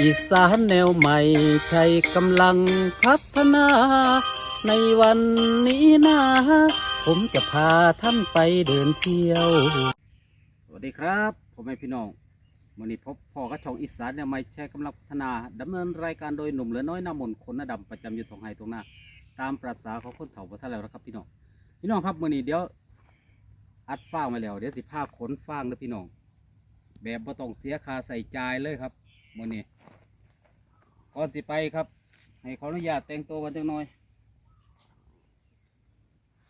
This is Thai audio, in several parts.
อีสานแนวใหม่ใช้กำลังพัฒนา ในวันนี้นะ ผมจะพาท่านไปเดินเที่ยว สวัสดีครับ ผมให้พี่น้องวันนี้พบพ่อกับช่องอีสานแนวใหม่ใช้กำลังพัฒนาดำเนินรายการโดยหนุ่มเหลือน้อยหน้ามนต์คนหน้าดำประจำอยู่ตรงไฮตรงหน้า ตามประษาของคนเฒ่าพระท่านแล้วนะครับพี่น้อง พี่น้องครับวันนี้เดี๋ยวอัดฟางมาแล้ว เดี๋ยวสิภาขนฟางนะพี่น้อง แบบบ่ต้องเสียค่าใส่ใจเลยครับ วันนี้ก่อนสิไปครับ ให้ขออนุญาตแต่งตัวกันจังหน่อย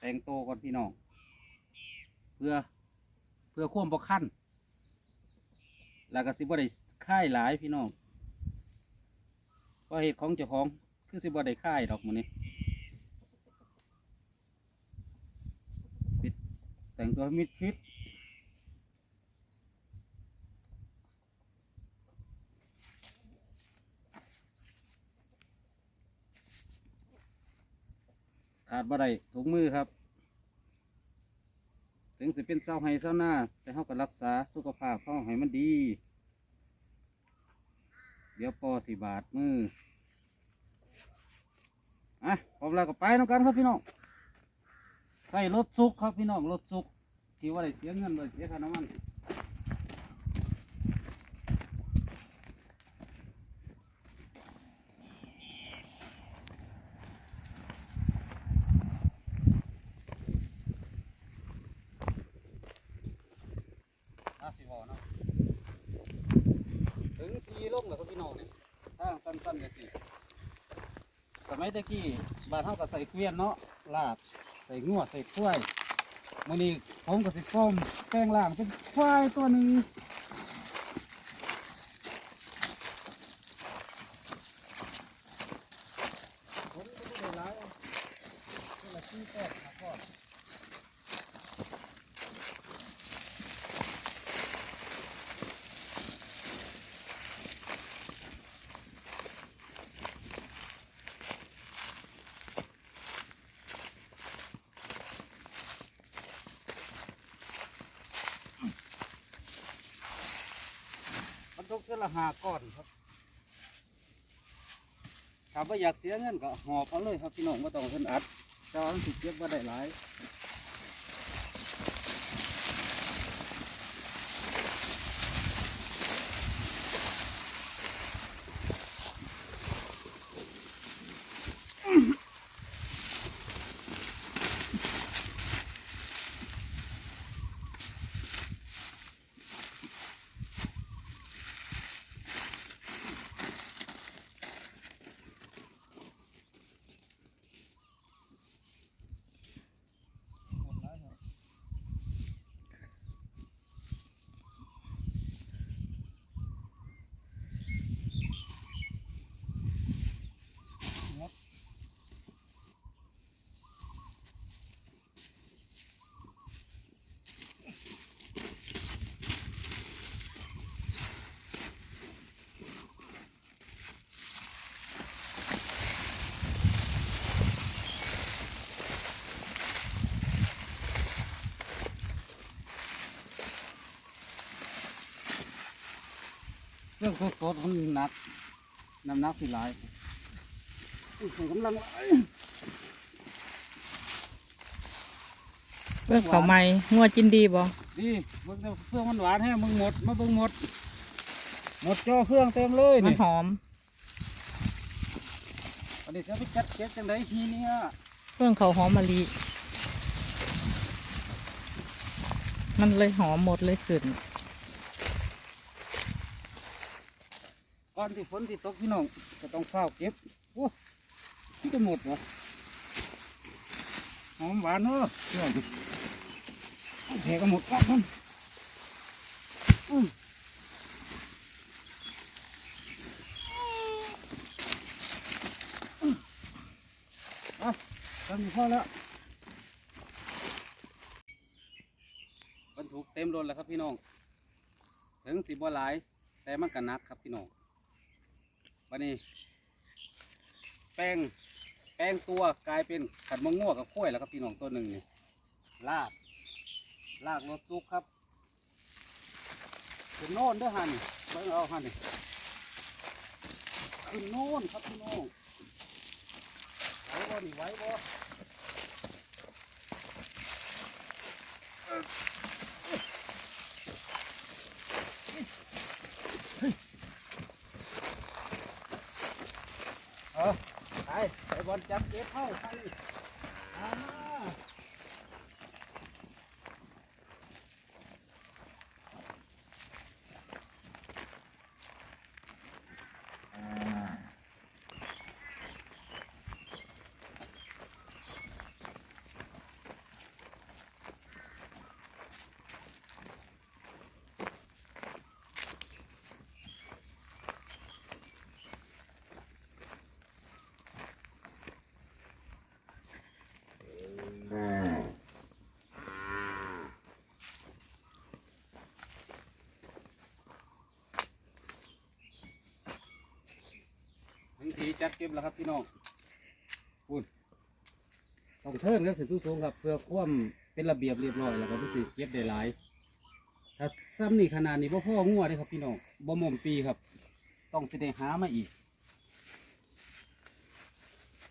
แต่งตัวก่อนพี่น้อง เพื่อ เพื่อความบ่คั่นแล้วก็สิบ่ได้ค่ายหลายพี่น้องเพราะเหตุของเจ้าของคือสิบ่ได้ค่ายดอกมื้อนี้ปิดแต่งตัวมิดชิด ขาดบ่ได้ถุงมือครับ ถึงสิเป็นเศร้าให้เศร้าหน้า แต่เขาก็รักษาสุขภาพเขาให้มันดี เดี๋ยวปอสิบาทมืออะพร้อมแล้วก็ไปน้องกันครับพี่น้องใส่รถซุกครับพี่น้องรถซุกที่ว่าได้เสียเงินเลยเสียค่าน้ำมัน น่าสิบอเนาะถึงทีลงแล้วครับพี่น้องเนี่ยทาง สั้นๆอย่างนี้สมัยตะกี้บ้านเฮาก็ใส่เกวียนเนาะลาดใส่งัวใส่กล้วยมื้อนี้ผมก็สิต้มแป้งล่างเป็นควายตัวหนึ่งผมก็บ่ได้หลายคนละสี่แปดห้าข้อ มั นต้องเท่าละหาก้อนครับถามว่าอยากเสียเงินก็หอบเอาเลยครับพี่น้องไม่ต้องเพิ่นอัดจ้าอันสิเก็บว่าได้หลาย รื่องสดๆมันหนักน้ำหนักสิหลายอุ้ยผมกำลังเพื่อเขาไม่งัวจินดีบ่ดีเบิ่งแต่เครื่องมันหวานแฮะมึงหมดมาเบิ่งหมด หมดจอเครื่องเต็มเลยมันนี่หอม อันนี้จะไปจัดเก็บจังไดทีเนี้ยเพื่องเขาหอมมะลิมันเลยหอมหมดเลยขึ้น อนที่ฝนที่ตกพี่น้องก็ต้องเฝ้าวเก็บโอ้ที่จะหมดวะหอมหวานเนาะแผลก็หมดครับมันอื้ออะทำอยู่พอแล้วบรรทุกเต็มรถแล้วครับพี่น้อง ถึงสิบ่หลาย แต่มันก็นักครับพี่น้อง วันนี้ แป้งแป้งตัวกลายเป็นขัดมะง่วกับข้วยแล้วครับพี่น้องตัวหนึ่งนี่ลากลากรถซุกครับขึ้นโน่นเด้วยหันเบิ่งเอาหันขึ้นโน่นครับพี่น้องไว้บ่นี่ไว้บ่เออไปไปบอล จับเก็บเข้าไป จัดเก็บแล้วครับพี่น้องพูดต้องเทิร์นครับถึงสูงๆครับ เพื่อควมเป็นระเบียบเรียบร้อยแล้วก็รู้สึกเก็บได้หลาย ถ้าซ้ำนี่ขนาดนี้พ่อพ่องัวเลยครับพี่น้องบ่ม่มปีครับ ต้องเสิได้หามาอีก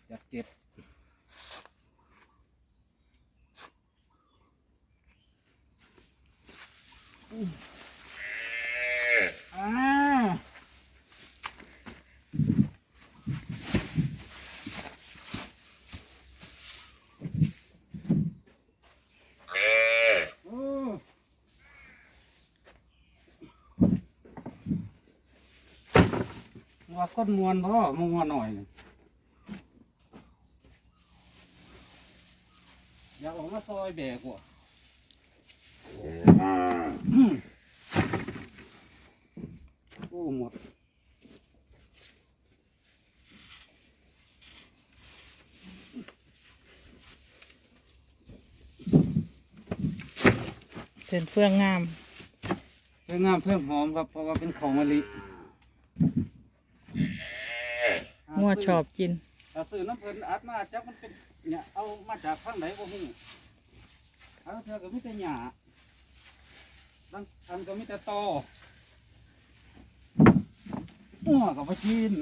จัดเก็บอ่า โอ้ ว่าก้นมวนพ่อมัวหน่อยหนึ่งอยากออกมาซอยแบกว่ะอืมโอ้หมดเส้นเฟืองงาม เพิ่มงามเพิ่มหอมครับเพราะว่าเป็นของมะลิ งัวชอบกินถ้าซื้อน้ำเพลินอัดมาจักมันเป็นเนี่ยเอามาจากข้างไหนก็หูอันเธอก็มีแต่หญ้าบางอันก็มีแต่ตออ้วกับพะชีน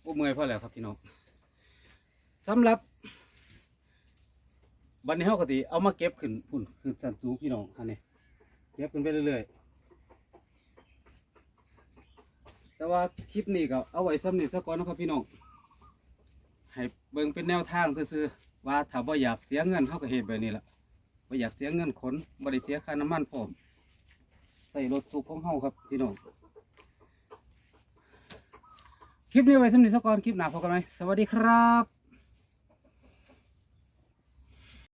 โอ้เมื่อยพอแล้วครับพี่น้องสำหรับวันนี้เขาก็ตีเอามาเก็บขึ้นพุ่นคือสันสูงพี่น้องอันนี้ เก็บขึ้นไปเรื่อยๆ แต่ว่าคลิปนี้ก็เอาไว้ซ้ำนี่สักก่อนนะครับพี่น้อง ให้เบิ่งเป็นแนวทางซื่อๆว่าถ้าบ่อยากเสียเงินเขาก็เฮ็ดแบบนี้แหละบ่อยากเสียเงินขนบ่ได้เสียค่าน้ำมันพร้อมใส่รถสุกของเฮาครับพี่น้อง คลิปนี้ไว้สำหรับนิสกรคลิปหน้าพบกันไหมสวัสดีครับ